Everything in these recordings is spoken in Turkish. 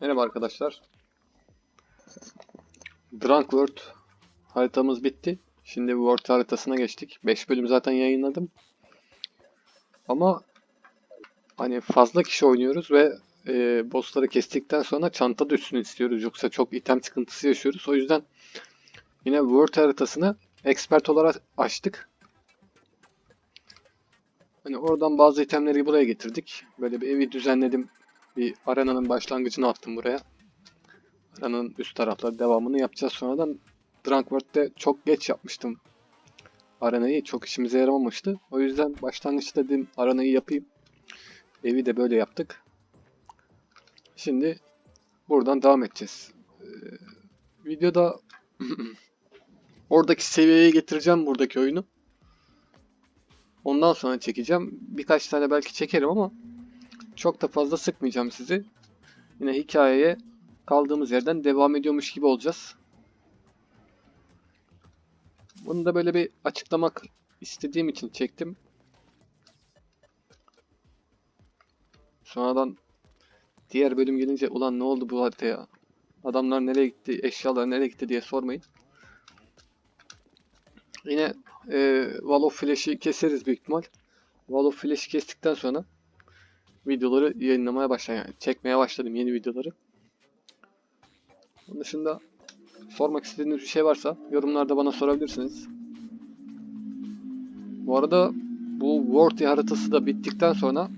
Merhaba arkadaşlar. Drunk World haritamız bitti. Şimdi World haritasına geçtik. 5 bölüm zaten yayınladım. Ama hani fazla kişi oynuyoruz ve e, bossları kestikten sonra çanta düşsün istiyoruz. Yoksa çok item sıkıntısı yaşıyoruz. O yüzden yine World haritasını expert olarak açtık. Hani oradan bazı itemleri buraya getirdik. Böyle bir evi düzenledim. Bir arenanın başlangıcını attım buraya. Arenanın üst tarafları devamını yapacağız sonradan. Drunk World'de çok geç yapmıştım. Arenayı çok işimize yaramamıştı. O yüzden başlangıçta dedim arenayı yapayım. Evi de böyle yaptık. Şimdi buradan devam edeceğiz. Ee, videoda oradaki seviyeye getireceğim buradaki oyunu. Ondan sonra çekeceğim. Birkaç tane belki çekerim ama çok da fazla sıkmayacağım sizi. Yine hikayeye kaldığımız yerden devam ediyormuş gibi olacağız. Bunu da böyle bir açıklamak istediğim için çektim. Sonradan diğer bölüm gelince ulan ne oldu bu haritaya? Adamlar nereye gitti, eşyalar nereye gitti diye sormayın. Yine e, Wall of Flash'i keseriz büyük ihtimal. Wall of Flash'i kestikten sonra videoları yayınlamaya başlayayım. Yani çekmeye başladım yeni videoları. Onun dışında sormak istediğiniz bir şey varsa yorumlarda bana sorabilirsiniz. Bu arada bu World haritası da bittikten sonra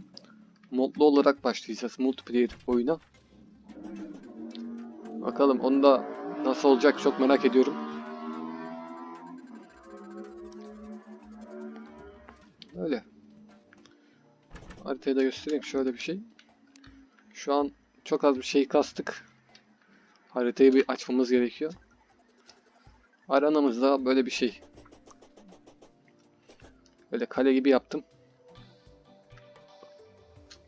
modlu olarak başlayacağız multiplayer oyuna. Bakalım onu da nasıl olacak çok merak ediyorum. Öyle. Haritayı da göstereyim şöyle bir şey. Şu an çok az bir şey kastık. Haritayı bir açmamız gerekiyor. Aranamızda böyle bir şey. Böyle kale gibi yaptım.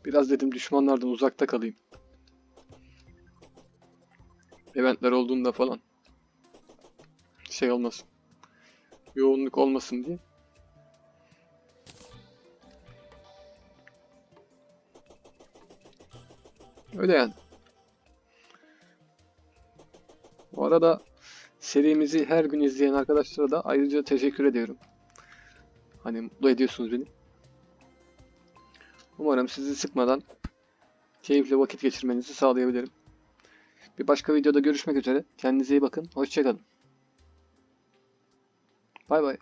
Biraz dedim düşmanlardan uzakta kalayım. Eventler olduğunda falan. Şey olmasın. Yoğunluk olmasın diye. Öyle yani. Bu arada serimizi her gün izleyen arkadaşlara da ayrıca teşekkür ediyorum. Hani mutlu ediyorsunuz beni. Umarım sizi sıkmadan keyifli vakit geçirmenizi sağlayabilirim. Bir başka videoda görüşmek üzere. Kendinize iyi bakın. Hoşçakalın. Bay bay.